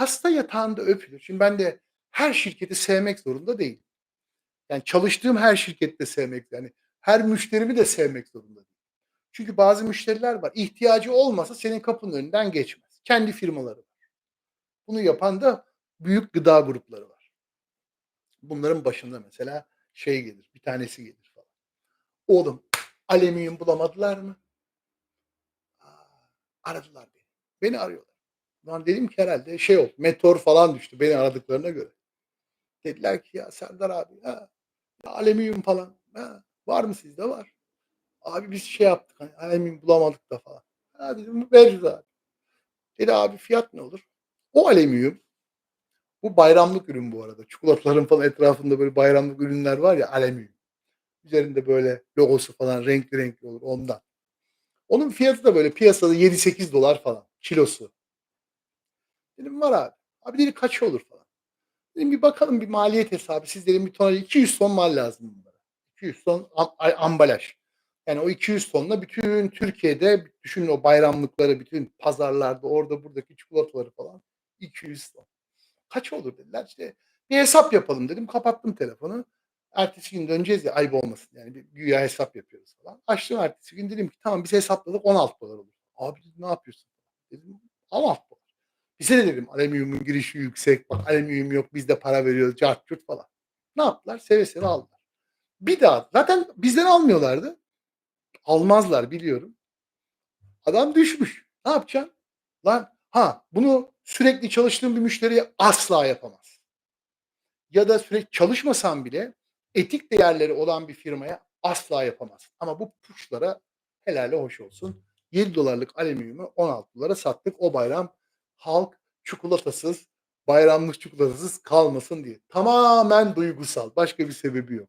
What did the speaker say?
hasta yatağında öpülür. Şimdi ben de her şirketi sevmek zorunda değilim. Yani çalıştığım her şirkette sevmek yani her müşterimi de sevmek zorunda değilim. Çünkü bazı müşteriler var. İhtiyacı olmasa senin kapının önünden geçmez. Kendi firmaları var. Bunu yapan da büyük gıda grupları var. Bunların başında mesela şey gelir, bir tanesi gelir falan. Oğlum alüminyum bulamadılar mı? Aa, aradılar beni. Beni arıyorlar. Lan dedim ki herhalde şey oldu, meteor falan düştü beni aradıklarına göre. Dediler ki ya Serdar abi ha, ya alüminyum falan ha, var mı sizde var. Abi biz şey yaptık hani alüminyum bulamadık da falan. Ha dedim veririz abi. Dedi abi fiyat ne olur? O alüminyum bu bayramlık ürün bu arada. Çikolataların falan etrafında böyle bayramlık ürünler var ya alüminyum. Üzerinde böyle logosu falan renkli renkli olur ondan. Onun fiyatı da böyle piyasada 7-8 dolar falan kilosu. Dedim var abi. Abi dedi kaç olur falan. Dedim bir bakalım bir maliyet hesabı. Siz dedim bir tonel 200 ton mal lazım bunlara. 200 ton ambalaj. Yani o 200 tonla bütün Türkiye'de düşünün o bayramlıkları, bütün pazarlarda orada buradaki çikolataları falan 200 ton. Kaç olur dediler. İşte bir hesap yapalım dedim. Kapattım telefonu. Ertesi gün döneceğiz ya ayıp olmasın. Yani bir güya hesap yapıyoruz falan. Açtım ertesi gün dedim ki tamam biz hesapladık 16 dolar olur. Abi ne yapıyorsun? Dedim 16 dolar. Bize de dedim alüminyumun girişi yüksek. Bak alüminyum yok biz de para veriyoruz. Cart curt falan. Ne yaptılar? Seve seve aldılar. Bir daha zaten bizden almıyorlardı. Almazlar biliyorum. Adam düşmüş. Ne yapacaksın? Lan ha bunu sürekli çalıştığın bir müşteriye asla yapamaz. Ya da sürekli çalışmasan bile etik değerleri olan bir firmaya asla yapamaz. Ama bu puşlara helali hoş olsun. 7 dolarlık alüminyumu 16 dolara sattık. O bayram halk çikolatasız, bayramlık çikolatasız kalmasın diye. Tamamen duygusal. Başka bir sebebi yok.